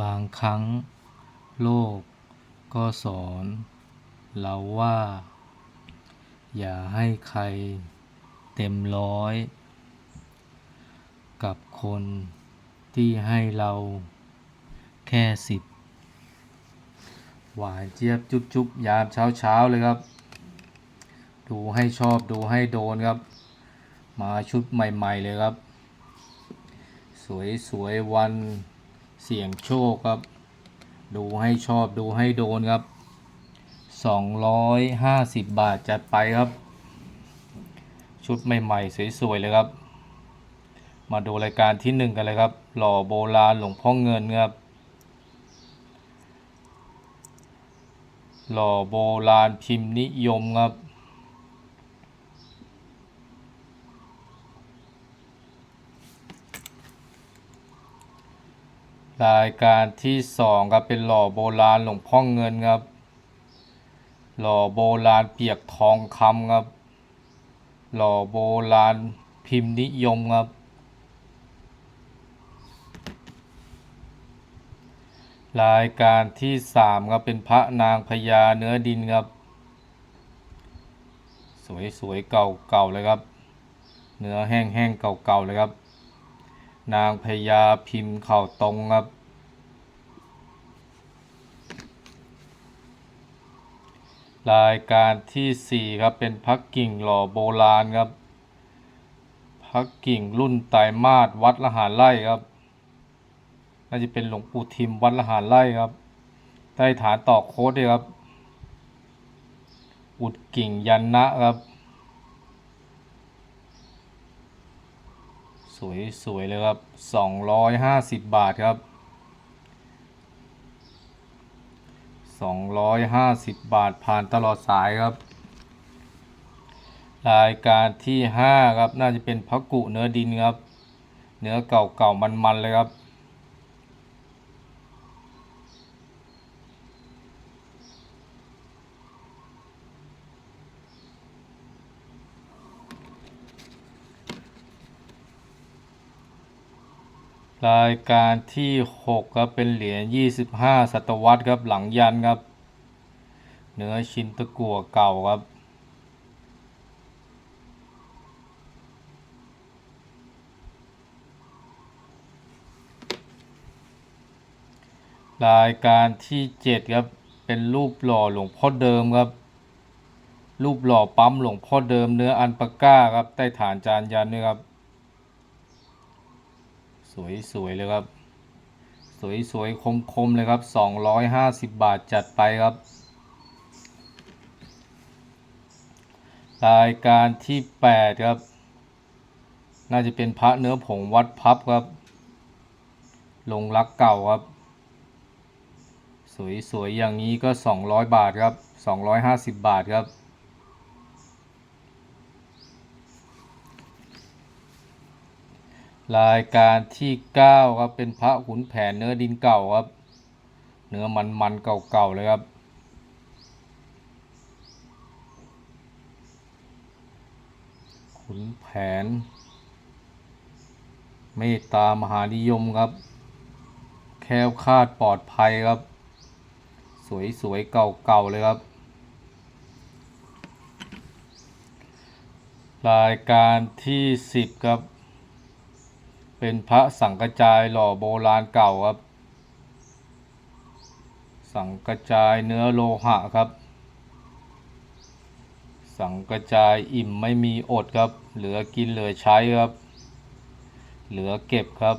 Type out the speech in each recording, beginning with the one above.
บางครั้งโลกก็สอนเราว่า อย่าให้ใครเต็มร้อย กับคนที่ให้เราแค่สิบหวานเจี๊ยบจุ๊บจุ๊บยามเช้าเช้าๆเลยครับ ดูให้ชอบดูให้โดนครับ มาชุดใหม่ ๆ เลยครับ สวย ๆ วัน เสี่ยงโชคครับ ดูให้ชอบดูให้โดนครับ 250 บาทจัดไปครับ ชุดใหม่ๆสวยๆเลยครับ มาดูรายการที่หนึ่งกันเลยครับ หล่อโบราณหลวงพ่อเงินครับ หล่อโบราณพิมพ์นิยมครับ รายการที่สองครับเป็นหล่อโบราณหลวงพ่อเงินครับ หล่อโบราณเปียกทองคำครับ หล่อโบราณพิมพ์นิยมครับ รายการที่สามครับเป็นพระนางพญาเนื้อดินครับ สวยๆเก่าๆเลยครับ เนื้อแห้งๆเก่าๆเลยครับ นางพญาพิมพ์เข่าตรงครับ รายการที่สี่ครับเป็นพักกิ่งหล่อโบราณครับ พักกิ่งรุ่นไตมาสวัดละหารไร่ครับ น่าจะเป็นหลวงปู่ทิมวัดละหารไร่ครับใต้ฐานต่อโค้ดด้วยครับ อุดกิ่งยันนะครับ สวยสวยเลยครับสองร้อยห้าสิบบาทครับสองร้อยห้าสิบบาทผ่านตลอดสายครับ รายการที่ห้าครับน่าจะเป็นพักกุเนื้อดินครับ เนื้อเก่าๆมันๆเลยครับ รายการที่หกครับ เป็นเหรียญยี่สิบห้าศตวรรษครับหลังยันครับ เนื้อชิ้นตะกั่วเก่าครับ รายการที่เจ็ดครับ เป็นรูปหล่อหลวงพ่อเดิมครับ รูปหล่อปั๊มหลวงพ่อเดิมเนื้ออันปาก้าครับใต้ฐานจานยันนี่ครับ สวยสวยเลยครับ สวยสวยคมคมๆเลยครับสองร้อยห้าสิบบาทจัดไปครับ รายการที่แปดครับ น่าจะเป็นพระเนื้อผงวัดพับครับ ลงรักเก่าครับ สวยสวยอย่างนี้ก็สองร้อยบาทครับสองร้อยห้าสิบบาทครับ รายการที่เก้าครับ เป็นพระขุนแผนเนื้อดินเก่าครับ เนื้อมันมันๆเก่าๆเลยครับ ขุนแผน เมตตามหานิยมครับ แคล้วคลาดปลอดภัยครับ สวยๆ เก่าๆเลยครับ รายการที่สิบครับ เป็นพระสังกระจายหล่อโบราณเก่าครับ สังกระจายเนื้อโลหะครับ สังกระจายอิ่มไม่มีอดครับ เหลือกินเหลือใช้ครับ เหลือเก็บครับ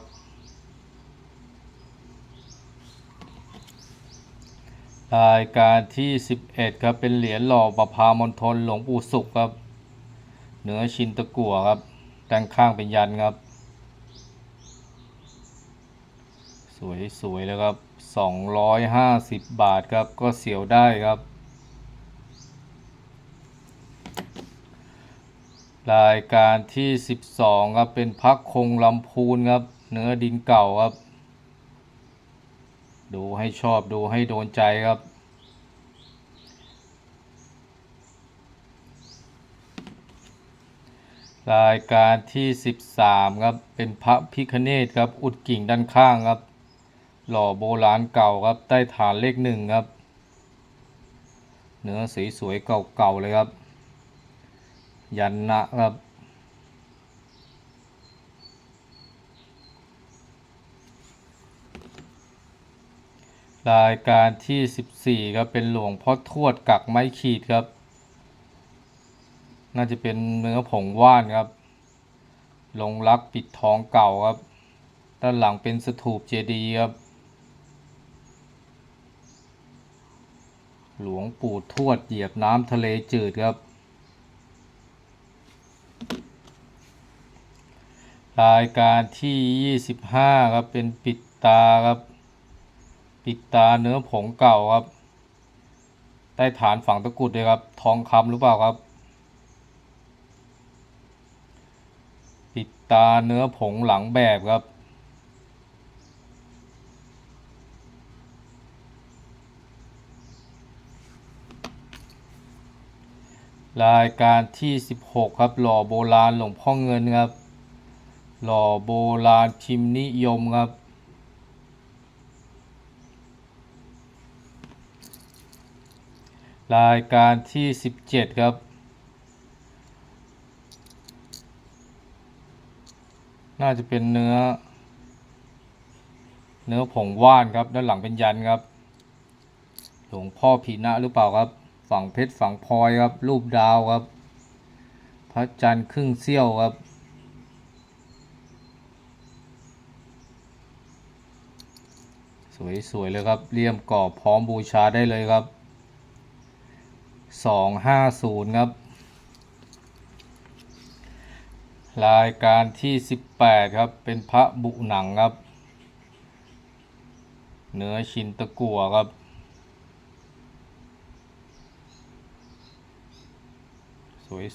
รายการที่ 11 ครับ เป็นเหรียญหล่อประพามณฑลหลวงปู่สุขครับ เนื้อชินตะกั่วครับด้านข้างเป็นยันครับ สวยสวยเลยครับ 250 บาทครับก็เสียวได้ครับ รายการที่ 12 ครับ เป็นพักคงลำพูนครับ เนื้อดินเก่าครับ ดูให้ชอบดูให้โดนใจครับรายการที่ 13 ครับ เป็นพระพิคเนตครับ อุดกิ่งด้านข้างครับ หล่อโบราณเก่าครับใต้ฐานเลขหนึ่งครับ เนื้อสีสวยเก่าๆเลยครับ ยันนะครับ รายการที่ 14 ครับ เป็นหลวงพ่อทวดกักไม้ขีดครับ น่าจะเป็นเนื้อผงว่านครับ ลงรักปิดทองเก่าครับ ด้านหลังเป็นสถูปเจดีย์ครับ หลวงปู่ทวดเหยียบน้ำทะเลจืดครับ รายการที่ 25 ครับ เป็นปิดตาครับ ปิดตาเนื้อผงเก่าครับ ใต้ฐานฝังตะกุดเลยครับ ทองคำหรือเปล่าครับ ปิดตาเนื้อผงหลังแบบครับ รายการที่ 16 ครับ หล่อโบราณหลวงพ่อเงินครับ หล่อโบราณพิมพ์นิยมครับ รายการที่ 17 ครับ น่าจะเป็นเนื้อ เนื้อผงว่านครับ ด้านหลังเป็นยันครับ หลวงพ่อพีนะหรือเปล่าครับ ฝั่งเพชรฝั่งพลอยครับ รูปดาวครับ พระจันทร์ครึ่งเสี้ยวครับ สวยๆเลยครับเลี่ยมกรอบพร้อมบูชาได้เลยครับสองห้าศูนย์ครับ รายการที่สิบแปดครับ เป็นพระบุหนังครับ เนื้อชินตะกัวครับ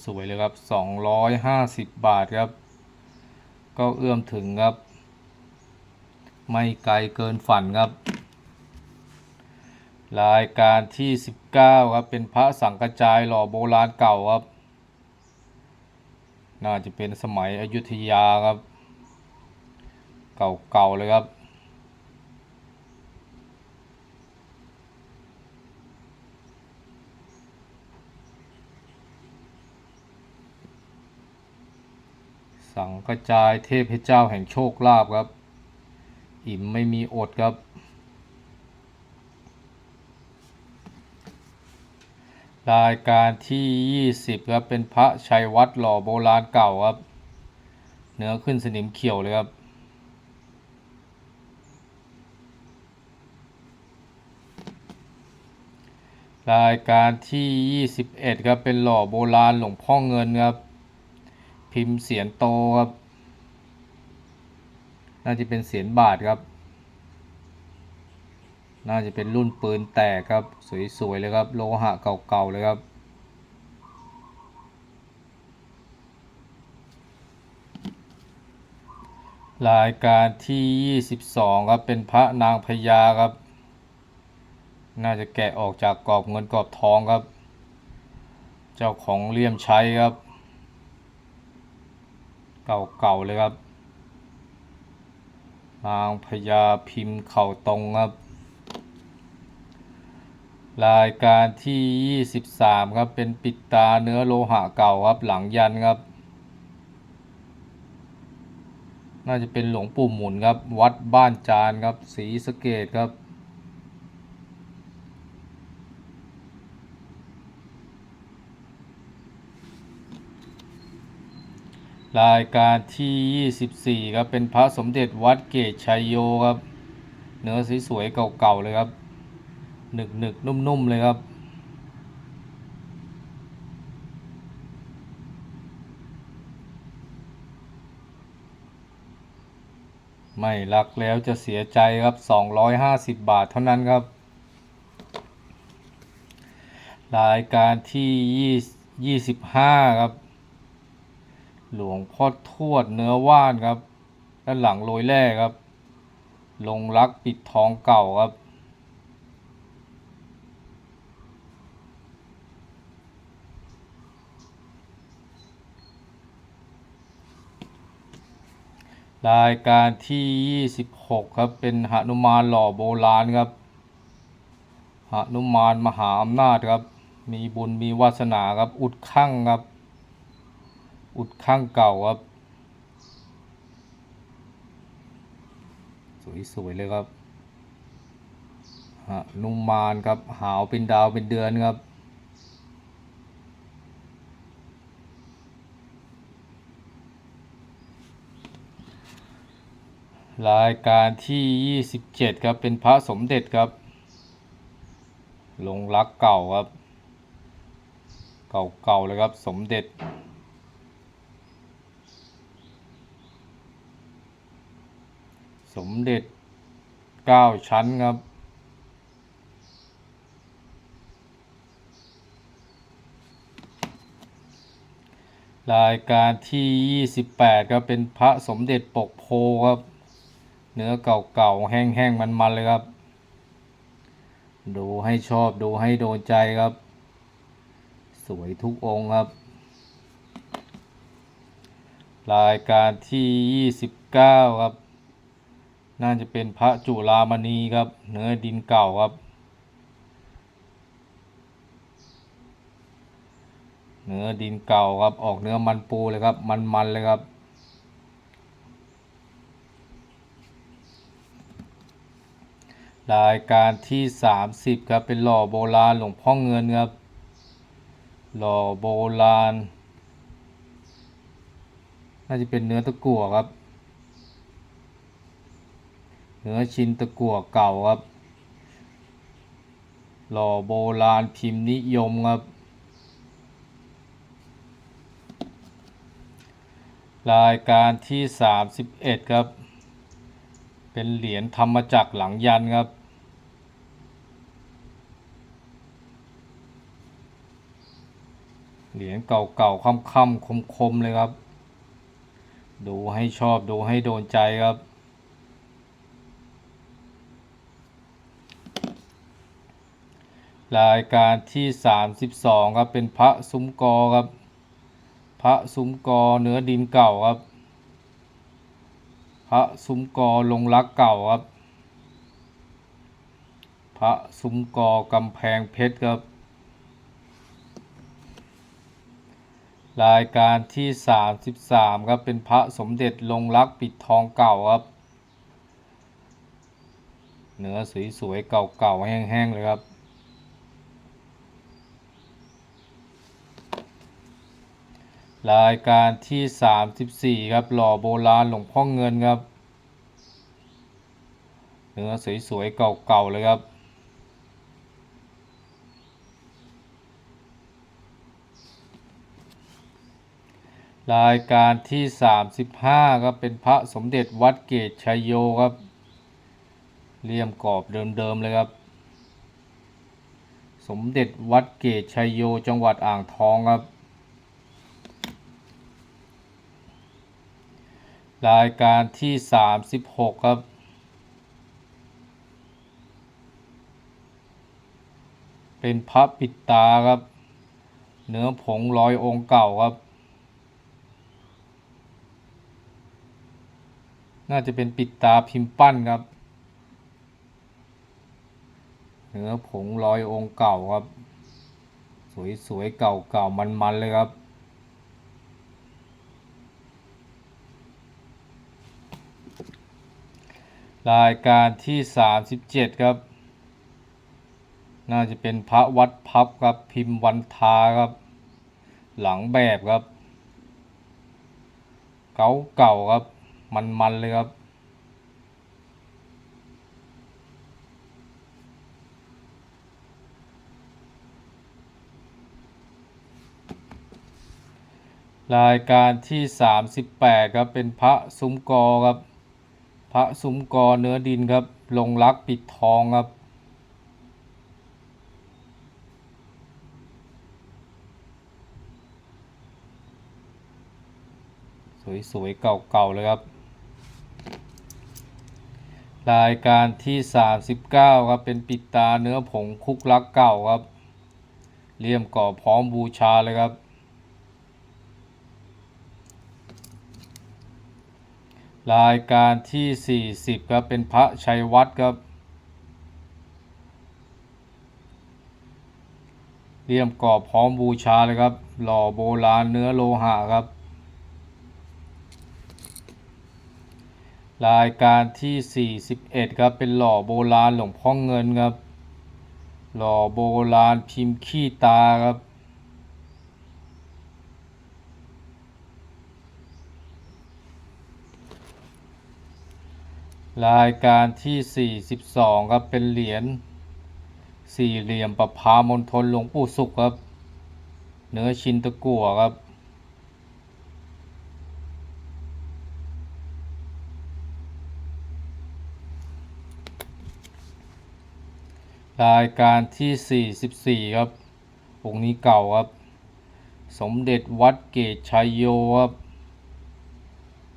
สวยๆเลยครับสองร้อยห้าสิบบาทครับ ก็เอื้อมถึงครับ ไม่ไกลเกินฝันครับ รายการที่ 19 ครับ เป็นพระสังกระจายหล่อโบราณเก่าครับ น่าจะเป็นสมัยอยุธยาครับ เก่าๆเลยครับ สังกระจายเทพเจ้าแห่งโชคลาภครับ อิ่มไม่มีอดครับ รายการที่ 20 ครับ เป็นพระชัยวัดหล่อโบราณเก่าครับ เนื้อขึ้นสนิมเขียวเลยครับรายการที่ 21 ครับ เป็นหล่อโบราณหลวงพ่อเงินครับ พิมพ์เสียนโตครับ น่าจะเป็นเสียนบาทครับ น่าจะเป็นรุ่นปืนแตกครับ สวยๆเลยครับ โลหะเก่าๆเลยครับรายการที่ 22 ครับ เป็นพระนางพญาครับ น่าจะแกะออกจากกรอบเงินกรอบทองครับ เจ้าของเลี่ยมใช้ครับ เก่าๆเลยครับ นางพญาพิมพ์เข่าตรงครับ รายการที่ 23 ครับ เป็นปิดตาเนื้อโลหะเก่าครับ หลังยันครับ น่าจะเป็นหลวงปู่หมุนครับ วัดบ้านจานครับศรีสเกดครับ รายการที่ 24 ครับเป็นพระสมเด็จวัดเกตชัยโยครับ เนื้อสวยๆเก่าๆเลยครับหนึกหนึกๆนุ่มๆเลยครับไม่รักแล้วจะเสียใจครับ 250 บาทเท่านั้นครับ รายการที่ 25 ครับ หลวงพ่อทวดเนื้อว่านครับ ด้านหลังโรยแร่ครับ ลงรักปิดทองเก่าครับ รายการที่ 26 ครับ เป็นหนุมานหล่อโบราณครับหนุมานมหาอำนาจครับ มีบุญมีวาสนาครับ อุดข้างครับ อุดข้างเก่าครับ สวยๆเลยครับหนุมานครับ หาวเป็นดาวเป็นเดือนครับ รายการที่ 27 ครับ เป็นพระสมเด็จครับ ลงรักเก่าครับ เก่าๆเลยครับ สมเด็จ สมเด็จ9ชั้นครับ รายการที่ 28ครับเป็นพระสมเด็จปกโพครับ เนื้อเก่าๆ แห้งๆ มันๆ เลยครับ ดูให้ชอบดูให้โดนใจครับ สวยทุกองค์ครับรายการที่ 29 ครับ น่าจะเป็นพระจุลามณีครับเนื้อดินเก่าครับ เนื้อดินเก่าครับออกเนื้อมันปูเลยครับมันๆเลยครับ รายการที่ 30ครับเป็นหล่อโบราณหลวงพ่อเงินครับหล่อโบราณ น่าจะเป็นเนื้อตะกั่วครับ เนื้อชิ้นตะกั่วเก่าครับ หล่อโบราณพิมพ์นิยมครับ รายการที่ 31 ครับ เป็นเหรียญธรรมจักรหลังยันครับเหรียญเก่าๆค่ำๆคมๆเลยครับ ดูให้ชอบดูให้โดนใจครับ รายการที่ 32 ครับ เป็นพระซุ้มกอครับ พระซุ้มกอเนื้อดินเก่าครับ พระซุ้มกอลงรักเก่าครับ พระซุ้มกอกำแพงเพชรครับ รายการที่ 33 ครับ เป็นพระสมเด็จลงรักปิดทองเก่าครับ เนื้อสวยๆเก่าๆแห้งๆเลยครับ รายการที่ 34 ครับ หล่อโบราณหลวงพ่อเงินครับ เนื้อสวยๆ เก่าๆ เลยครับ รายการที่ 35 ครับ เป็นพระสมเด็จวัดเกตชัยโยครับ เลี่ยมกรอบเดิม ๆ เลยครับ สมเด็จวัดเกตชัยโยจังหวัดอ่างทองครับ รายการที่ 36 ครับ เป็นพระปิดตาครับ เนื้อผงร้อยองค์เก่าครับ น่าจะเป็นปิดตาพิมพ์ปั้นครับ เนื้อผงร้อยองค์เก่าครับ สวยๆเก่าๆมันๆเลยครับ รายการที่ 37 ครับ น่าจะเป็นพระวัดพับครับพิมพ์วันทาครับ หลังแบบครับ เก่าเก่าครับ มันๆเลยครับ รายการที่ 38 ครับ เป็นพระซุ้มกอครับ ระซุ้มกอเนื้อดินครับ ลงรักปิดทองครับสวยๆ เก่าๆ เลยครับ รายการที่ 39 ครับ เป็นปิดตาเนื้อผงคุกลักเก่าครับ เลี่ยมก่อพร้อมบูชาเลยครับ รายการที่ 40 ครับ เป็นพระชัยวัฒน์ครับเลี่ยมกรอบพร้อมบูชาเลยครับ หล่อโบราณเนื้อโลหะครับ รายการที่ 41 ครับ เป็นหล่อโบราณหลวงพ่อเงินครับ หล่อโบราณพิมพ์ขี้ตาครับ รายการที่ 42 ครับ เป็นเหรียญสี่เหลี่ยมประพามณฑลหลวงปู่สุขครับ เนื้อชินตะกั่วครับ รายการที่ 44 ครับองค์นี้เก่าครับ สมเด็จวัดเกตชัยโยครับ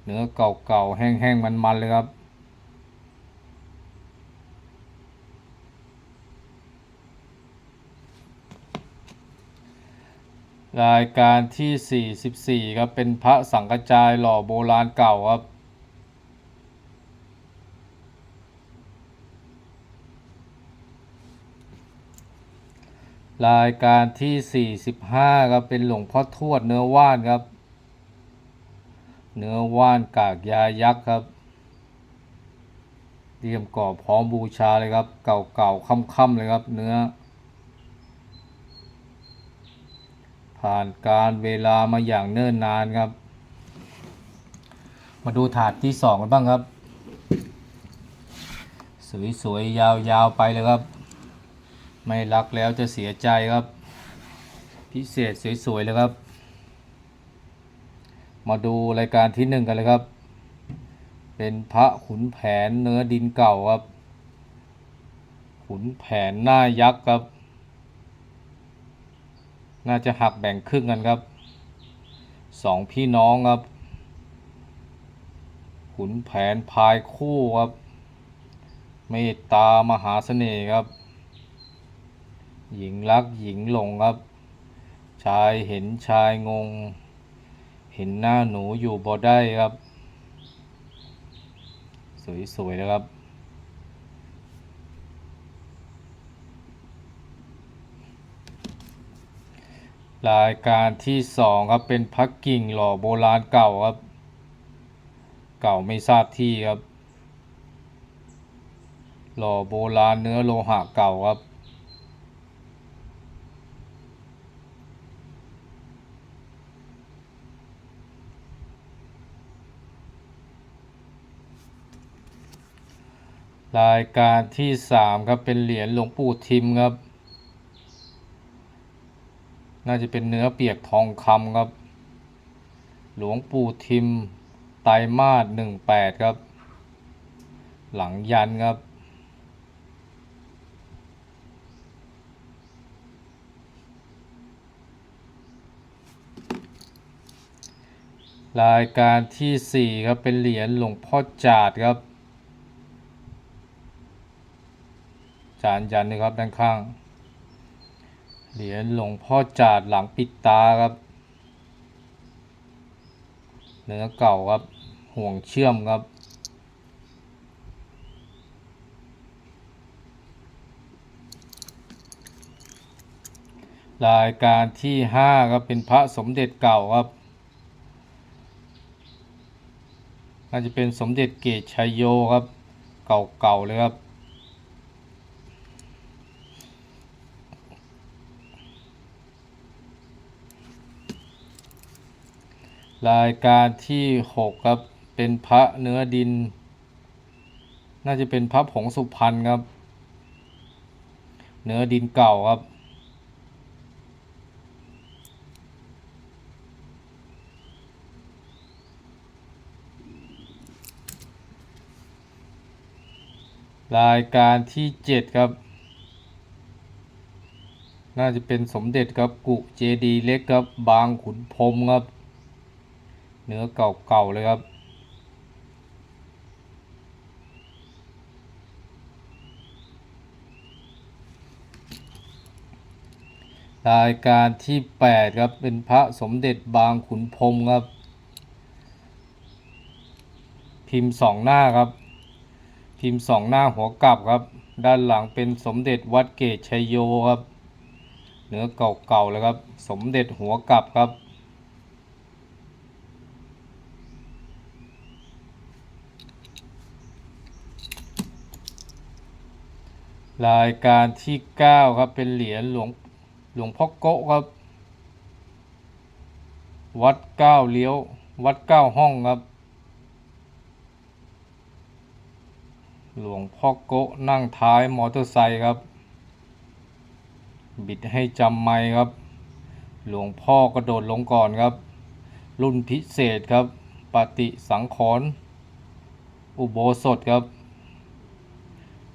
เนื้อเก่าๆ แห้งๆ มันๆ เลยครับ รายการที่ 44 ครับเป็นพระสังฆจายหล่อโบราณเก่าครับ รายการที่ 45 ครับเป็นหลวงพ่อทวดเนื้อว่านครับ เนื้อว่านกากยายักษ์ครับเตรียมก่อพร้อมบูชาเลยครับ เก่าๆค่ำๆเลยครับ เนื้อ ผ่านการเวลามาอย่างเนิ่นนานครับ มาดูถาดที่สองกันบ้างครับ สวยๆ ยาวๆ ไปเลยครับ ไม่รักแล้วจะเสียใจครับ พิเศษสวยๆ เลยครับ มาดูรายการที่หนึ่งกันเลยครับ เป็นพระขุนแผนเนื้อดินเก่าครับ ขุนแผนหน้ายักษ์ครับ น่าจะหักแบ่งครึ่งกันครับสองพี่น้องครับ ขุนแผนพายคู่ครับ เมตตามหาเสน่ห์ครับ หญิงรักหญิงหลงครับ ชายเห็นชายงง เห็นหน้าหนูอยู่บ่ได้ครับ สวยๆนะครับ รายการที่สองครับเป็นพักกิ่งหล่อโบราณเก่าครับ เก่าไม่ทราบที่ครับ หล่อโบราณเนื้อโลหะเก่าครับ รายการที่สามครับเป็นเหรียญหลวงปู่ทิมครับ น่าจะเป็นเนื้อเปียกทองคำครับ หลวงปู่ทิม ไตรมาสหนึ่งแปดครับ หลังยันครับ รายการที่สี่ครับ เป็นเหรียญหลวงพ่อจาดครับ จานยันนะครับด้านข้าง เหรียญหลวงพ่อจาดหลังปิดตาครับ เนื้อเก่าครับ ห่วงเชื่อมครับ รายการที่ห้าครับเป็นพระสมเด็จเก่าครับน่าจะเป็นสมเด็จเกตชัยโยครับ เก่าๆเลยครับ รายการที่หกครับ เป็นพระเนื้อดิน น่าจะเป็นพระผงสุพรรณครับ เนื้อดินเก่าครับ รายการที่เจ็ดครับ น่าจะเป็นสมเด็จครับ กุเจดีเล็กครับ บางขุนพรมครับ เนื้อเก่าๆเลยครับ รายการที่แปดครับ เป็นพระสมเด็จบางขุนพรมครับ พิมพ์สองหน้าครับ พิมพ์สองหน้าหัวกลับครับ ด้านหลังเป็นสมเด็จวัดเกตชัยโยครับ เนื้อเก่าๆเลยครับ สมเด็จหัวกลับครับ รายการที่ 9 ครับเป็นเหรียญหลวงหลวงพ่อโกะครับ วัดเก้าเลี้ยว วัดเก้าห้องครับ หลวงพ่อโกะนั่งท้ายมอเตอร์ไซค์ครับ บิดให้จำไม่ครับ หลวงพ่อกระโดดลงก่อนครับ รุ่นพิเศษครับ ปฏิสังขรณ์อุโบสถครับ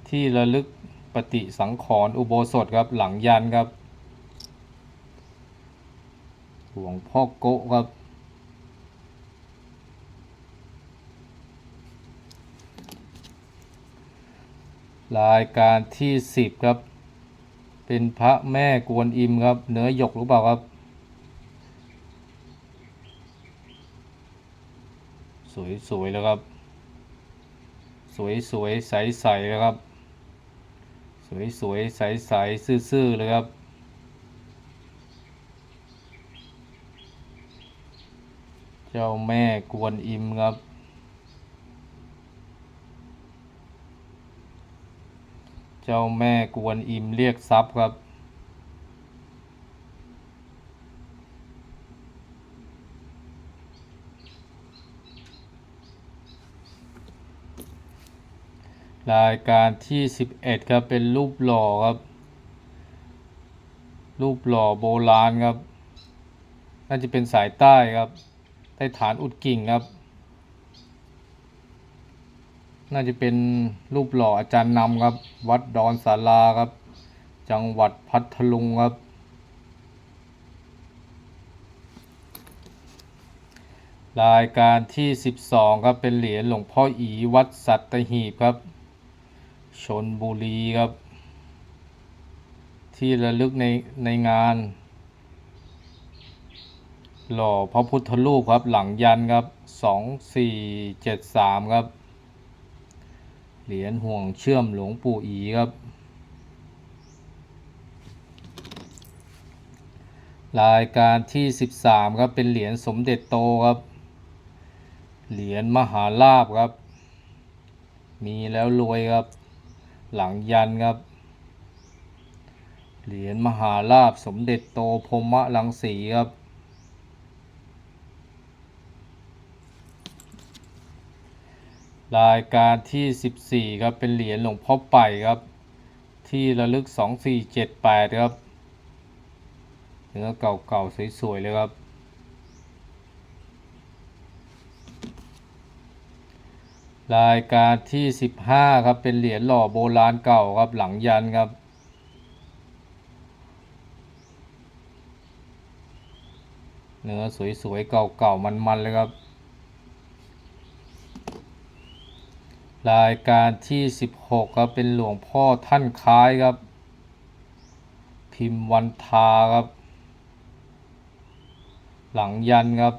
ที่ระลึก ปฏิสังขรณ์อุโบสถครับหลังยันครับหลวงพ่อโกะครับ รายการที่สิบครับ เป็นพระแม่กวนอิมครับ เนื้อหยกหรือเปล่าครับ สวยๆแล้วครับ สวยๆใสๆแล้วครับ สวยๆ ใสๆ ซื่อๆ เลยครับ เจ้าแม่กวนอิมครับ เจ้าแม่กวนอิมเรียกทรัพย์ครับ รายการที่ 11 ครับ เป็นรูปหล่อครับ รูปหล่อโบราณครับ น่าจะเป็นสายใต้ครับ ใต้ฐานอุดกิ่งครับ น่าจะเป็นรูปหล่ออาจารย์นำครับ วัดดอนสาราครับ จังหวัดพัทลุงครับ รายการที่ 12 ครับ เป็นเหรียญหลวงพ่ออีวัดสัตหีบครับ ชนบุรีครับ ที่ระลึกในในงาน หล่อพระพุทธรูปครับหลังยันครับสองสี่เจ็ดสามครับ เหรียญห่วงเชื่อมหลวงปู่อีครับ รายการที่สิบสามครับเป็นเหรียญสมเด็จโตครับ เหรียญมหาลาบครับ มีแล้วรวยครับ หลังยันครับ เหรียญมหาลาบสมเด็จโตพรหมรังสีครับ รายการที่ 14 ครับ เป็นเหรียญหลวงพ่อไปครับ ที่ระลึก 2478 ครับ เนื้อเก่าๆ สวยๆ เลยครับ รายการที่ 15 ครับ เป็นเหรียญหล่อโบราณเก่าครับ หลังยันครับ เนื้อสวยๆ เก่าๆ มันๆ เลยครับ รายการที่ 16 ครับ เป็นหลวงพ่อท่านคล้ายครับ พิมพ์วันทาครับ หลังยันครับ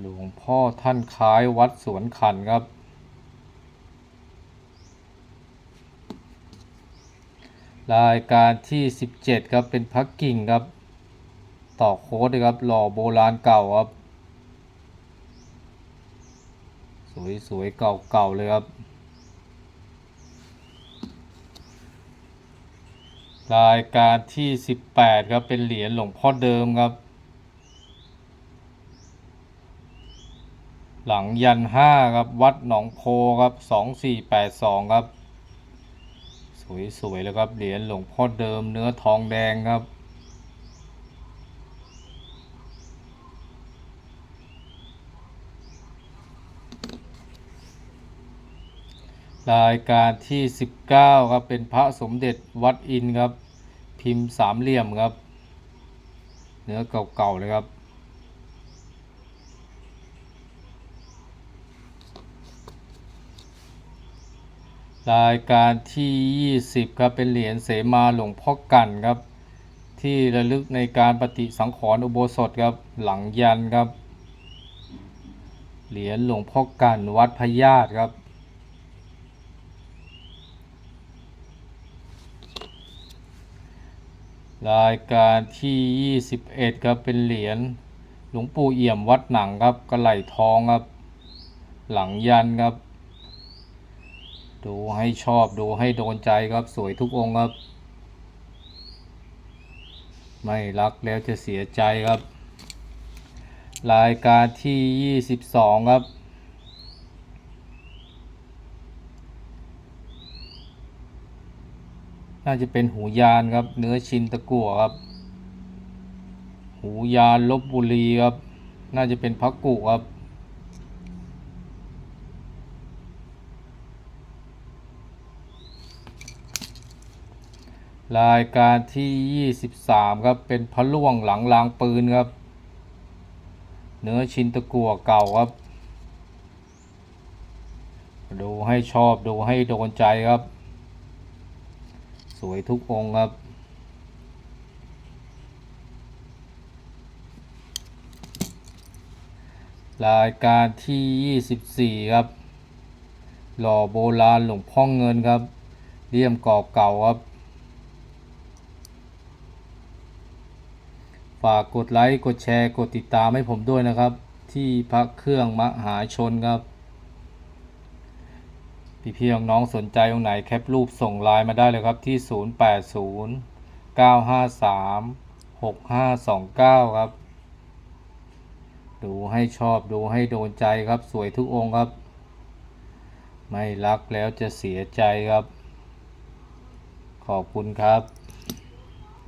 หลวงพ่อท่านคล้ายวัดสวนขันครับ รายการที่ 17 ครับ เป็นพักกิ่งครับ ต่อโค้ดครับ หล่อโบราณเก่าครับ สวยๆ เก่าๆ เลยครับ รายการที่ 18 ครับ เป็นเหรียญหลวงพ่อเดิมครับ หลังยันห้าครับ วัดหนองโพครับ2482ครับ สวยๆแล้วครับ เหรียญหลวงพ่อเดิมเนื้อทองแดงครับรายการที่ 19 ครับ เป็นพระสมเด็จวัดอินครับ พิมพ์สามเหลี่ยมครับ เนื้อเก่าๆเลยครับ รายการที่ 20 ครับ เป็นเหรียญเสมาหลวงพ่อกันครับ ที่ระลึกในการปฏิสังขรณ์อุโบสถครับ หลังยันครับ เหรียญหลวงพ่อกันวัดพญาตครับ รายการที่ 21 ครับ เป็นเหรียญหลวงปู่เอี่ยมวัดหนังครับกระไหลทองครับ หลังยันครับ ดูให้ชอบดูให้โดนใจครับสวยทุกองค์ครับ ไม่รักแล้วจะเสียใจครับ รายการที่ 22 ครับ น่าจะเป็นหูยานครับ เนื้อชินตะกั่วครับ หูยานลบบุรีครับ น่าจะเป็นพักกุครับ รายการที่ 23 ครับ เป็นพระล่วงหลังรางปืนครับ เนื้อชินตะกั่วเก่าครับ ดูให้ชอบดูให้โดนใจครับ สวยทุกองค์ครับ รายการที่ 24 ครับ หล่อโบราณหลวงพ่อเงินครับเลี่ยมกรอบเก่าครับ ฝากกดไลค์กดแชร์กดติดตามให้ผมด้วยนะครับ ที่พระเครื่องมหาชนครับ พี่พี่น้องๆสนใจตรงไหนแคปรูปส่งไลน์มาได้เลยครับที่ 080 953 6529 ครับ ดูให้ชอบดูให้โดนใจครับสวยทุกองค์ครับ ไม่รักแล้วจะเสียใจครับ ขอบคุณครับ